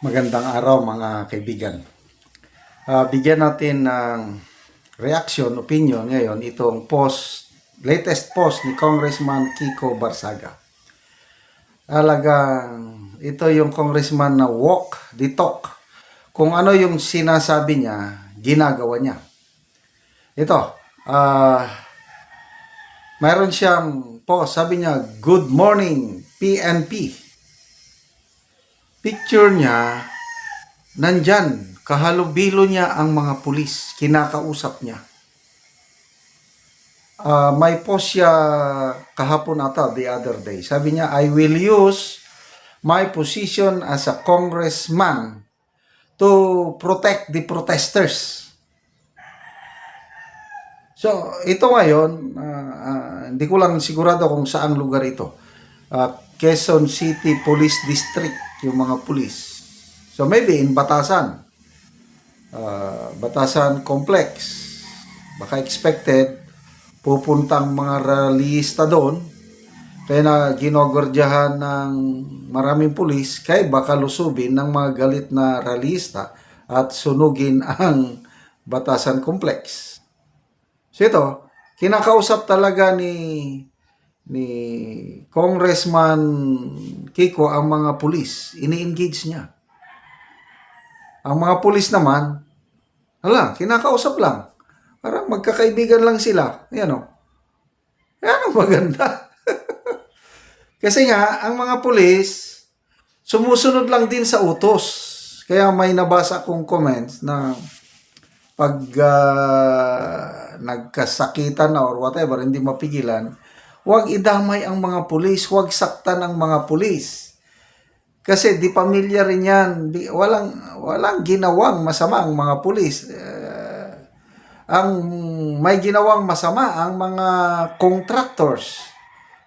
Magandang araw mga kaibigan. Ah, bigyan natin ng reaction, opinion ngayon itong post, latest post ni Congressman Kiko Barsaga. Talagang ito yung congressman na walk the talk. Kung ano yung sinasabi niya, ginagawa niya. Ito, ah mayroon siyang post, sabi niya, Good morning, PNP picture niya, nandyan, kahalubilo niya ang mga pulis, kinakausap niya. Ah, may post siya kahapon ata, the other day. Sabi niya, I will use my position as a congressman to protect the protesters. So, ito ngayon, ah, ah, hindi ko lang sigurado kung saang lugar ito. Ah, Quezon City Police District, yung mga pulis. So, maybe in Batasan. Ah, Batasan Complex. Baka expected, pupuntang mga rallyista doon. Kaya na ginogordyahan ng maraming pulis, kaya baka lusubin ng mga galit na rallyista at sunugin ang Batasan Complex. So ito, kinakausap talaga ni ni Congressman Kiko ang mga pulis. Ini-engage niya. Ang mga pulis naman, hala, kinakausap lang. Parang magkakaibigan lang sila. Yan o. Yan ang maganda. Kasi nga, ang mga pulis, sumusunod lang din sa utos. Kaya may nabasa kong comments na pag ah, nagkasakitan na or whatever, hindi mapigilan, huwag idamay ang mga pulis, huwag saktan ang mga pulis. Kasi di pamilya rin yan, walang, walang ginawang masama ang mga pulis. Eh, ang may ginawang masama ang mga contractors.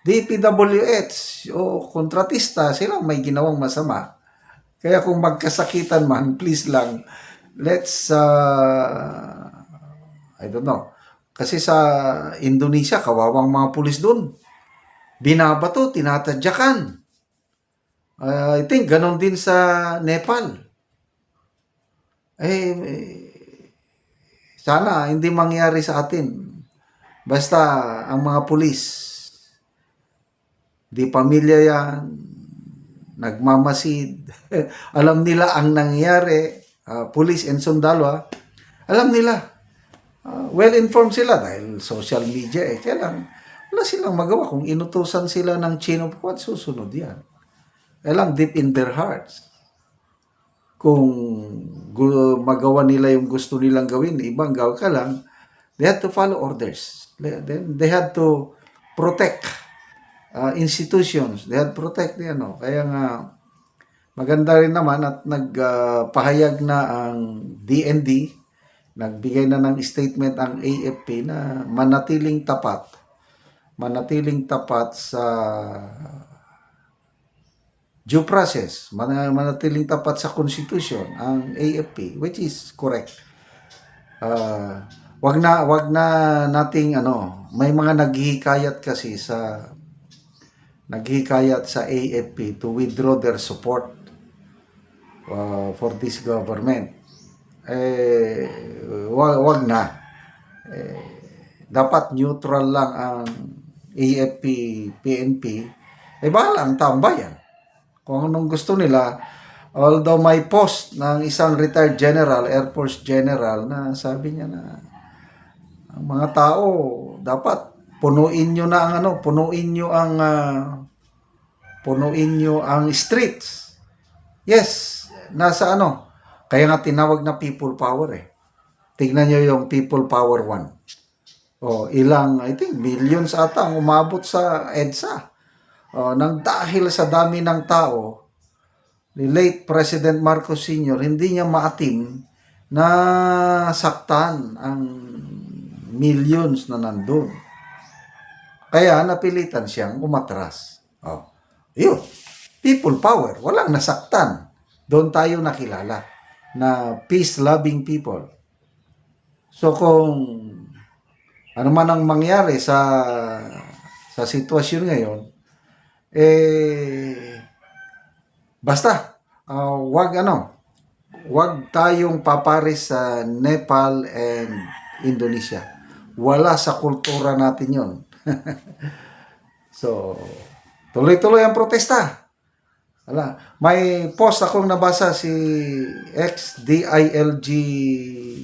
DPWH o kontratista, sila may ginawang masama. Kaya kung magkasakitan man, please lang, let's, uh, I don't know. Kasi sa Indonesia, kawawang mga pulis doon. Binabato, tinatadyakan. Uh, I think ganon din sa Nepal. Eh, sana hindi mangyari sa atin. Basta ang mga pulis, di pamilya yan, nagmamasid, alam nila ang nangyari, uh, pulis and sundalo, ah, alam nila, Ah, well-informed sila dahil social media eh. Kaya lang, wala silang magawa. Kung inutusan sila ng chain of command, susunod yan. Kaya lang, deep in their hearts. Kung magawa nila yung gusto nilang gawin, ibang gawin ka lang, they had to follow orders. Then they had to protect uh, institutions. They had to protect, ano. Kaya nga, maganda rin naman at nagpahayag na ang DND nagbigay na ng statement ang AFP na manatiling tapat manatiling tapat sa due process man- manatiling tapat sa constitution ang AFP which is correct. Uh, wag na wag na nating ano may mga naghihikayat kasi sa naghihikayat sa AFP to withdraw their support uh, for this government eh wag, wag na. Eh, dapat neutral lang ang AFP, PNP. Eh bahala ang taong bayan. Kung anong gusto nila, although may post ng isang retired general, Air Force General, na sabi niya na ang mga tao dapat punuin nyo na ang ano, punuin nyo ang ah, punuin nyo ang streets. Yes, nasa ano, kaya nga tinawag na people power eh. Tingnan nyo yung people power 1. O ilang, I think, millions ata ang umabot sa EDSA. O, nang dahil sa dami ng tao, ni late President Marcos Sr., hindi niya maatim na saktan ang millions na nandun. Kaya napilitan siyang umatras. O, yun. People power. Walang nasaktan. Doon tayo nakilala na peace-loving people. So kung ano man ang mangyari sa sa sitwasyon ngayon, eh basta ah, wag ano, wag tayong papares sa Nepal and Indonesia. Wala sa kultura natin yon. so, tuloy-tuloy ang protesta. Wala. May post akong nabasa si ex-DILG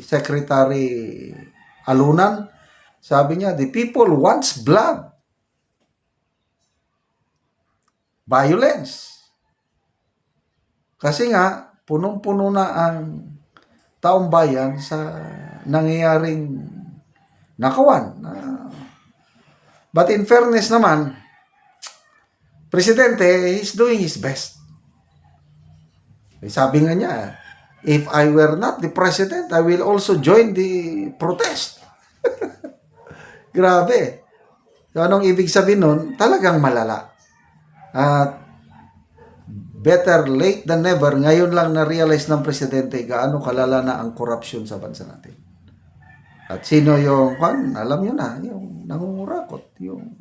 Secretary Alunan. Sabi niya, the people wants blood. Violence. Kasi nga, punong-puno na ang taong bayan sa nangyayaring nakawan. Ah, but in fairness naman, Presidente, he's doing his best. Eh, Sabi nga niya, if I were not the president, I will also join the protest. Grabe. So, anong ibig sabihin nun? Talagang malala. At better late than never, ngayon lang na-realize ng presidente gaano kalala na ang corruption sa bansa natin. At sino yung, kan, alam nyo na, yung nangungurakot, yung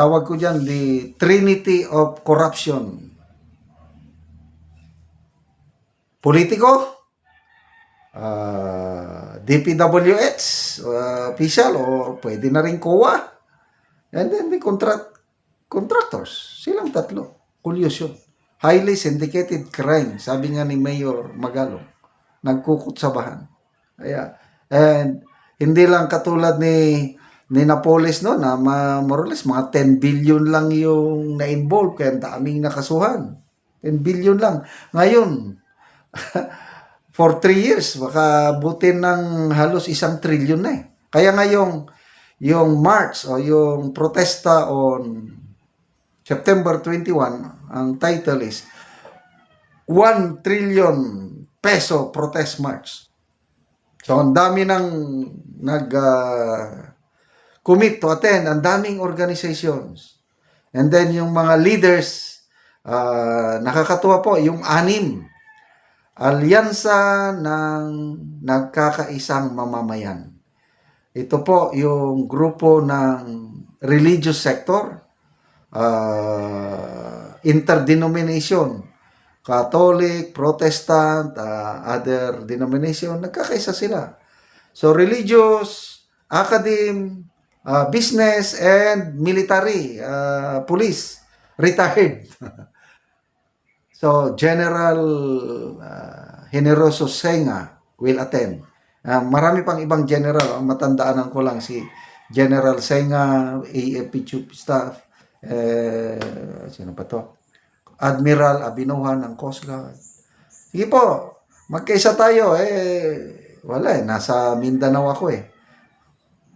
tawag ko dyan, the trinity of corruption. Politiko, uh, DPWH, uh, official, o pwede na rin COA, and then the contract, contractors, silang tatlo, collusion. Highly syndicated crime, sabi nga ni Mayor Magalong, nagkukutsabahan. Kaya, and hindi lang katulad ni ni Napoles no na ma, more or less, mga 10 billion lang yung na-involve kaya ang daming nakasuhan. 10 billion lang. Ngayon, for 3 years, baka butin ng halos isang trillion na eh. Kaya nga yung, March o yung protesta on September 21, ang title is 1 trillion peso protest march. So, ang dami ng nag ah, commit to attend. Ang daming organizations. And then yung mga leaders, ah, nakakatuwa po, yung anim. Alyansa ng nagkakaisang mamamayan. Ito po yung grupo ng religious sector, ah, interdenomination, Catholic, Protestant, ah, other denomination, nagkakaisa sila. So religious, academe, ah, business, and military, ah, police, retired. so General ah, Generoso Senga will attend. Ah, marami pang ibang general, ang matandaanan ko lang si General Senga, AFP Chief Staff, eh, sino pa to? Admiral Abinuhan ng Coast Guard. Sige po, magkaisa tayo. Eh, wala eh. Nasa Mindanao ako eh.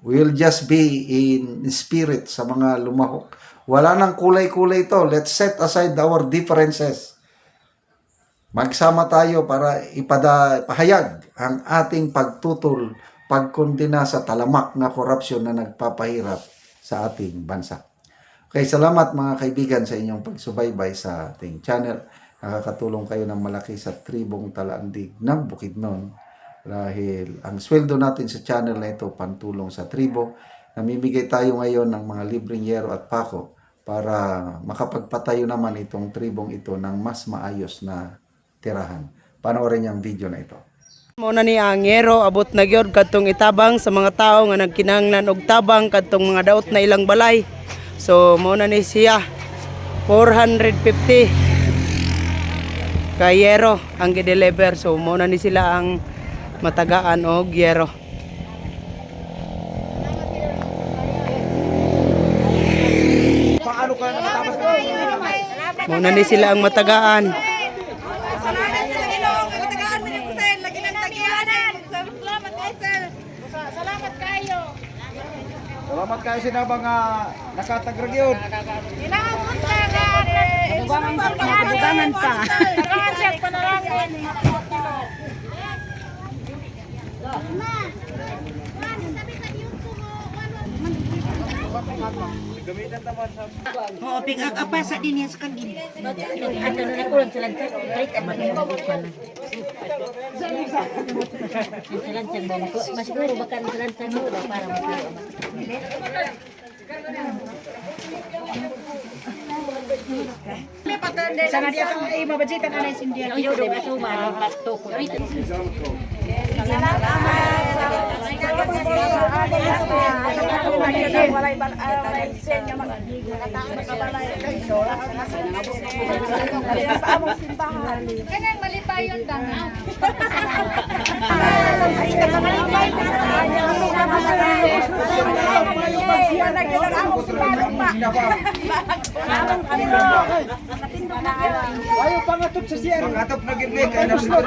We'll just be in spirit sa mga lumahok. Wala nang kulay-kulay to. Let's set aside our differences. Magsama tayo para ipada, ang ating pagtutol, pagkondena sa talamak na korupsyon na nagpapahirap sa ating bansa. Okay, salamat mga kaibigan sa inyong pagsubaybay sa ating channel. Nakakatulong kayo ng malaki sa tribong talaandig ng Bukidnon. Dahil ang sweldo natin sa channel na ito, pantulong sa tribo. Namimigay tayo ngayon ng mga libreng yero at pako para makapagpatayo naman itong tribong ito ng mas maayos na tirahan. Panoorin ang video na ito. Mo na ni ang yero abot na gyud kadtong itabang sa mga tawo nga nagkinahanglan og tabang kadtong mga daot na ilang balay. So mo na ni siya 450 ka yero ang gi-deliver. So mo na ni sila ang matagaan og yero. Mo na ni sila ang matagaan. Salamat sa Panginoon. Katagaan mo ng kusay. Lagi ng tagianan. Salamat kayo, sir. Salamat kayo. Salamat kayo sa mga nga nakatagragyod. Inaabot na nga. Nadugangan pa. Pa na lang. Oo, pingak apa sa din yan sa kanil. Ano na na kulang sa lansan. Kahit ang mag-ibig ko na. Sa lansan ba? Mas siguro baka sa lansan mo ba para magkaroon. Sana dia kang ay mabajitan na sa India. Yo do aso ba ko. Kanang malipayon dang. Ayaw pangatop sa siya. Pangatop na gid kay na sa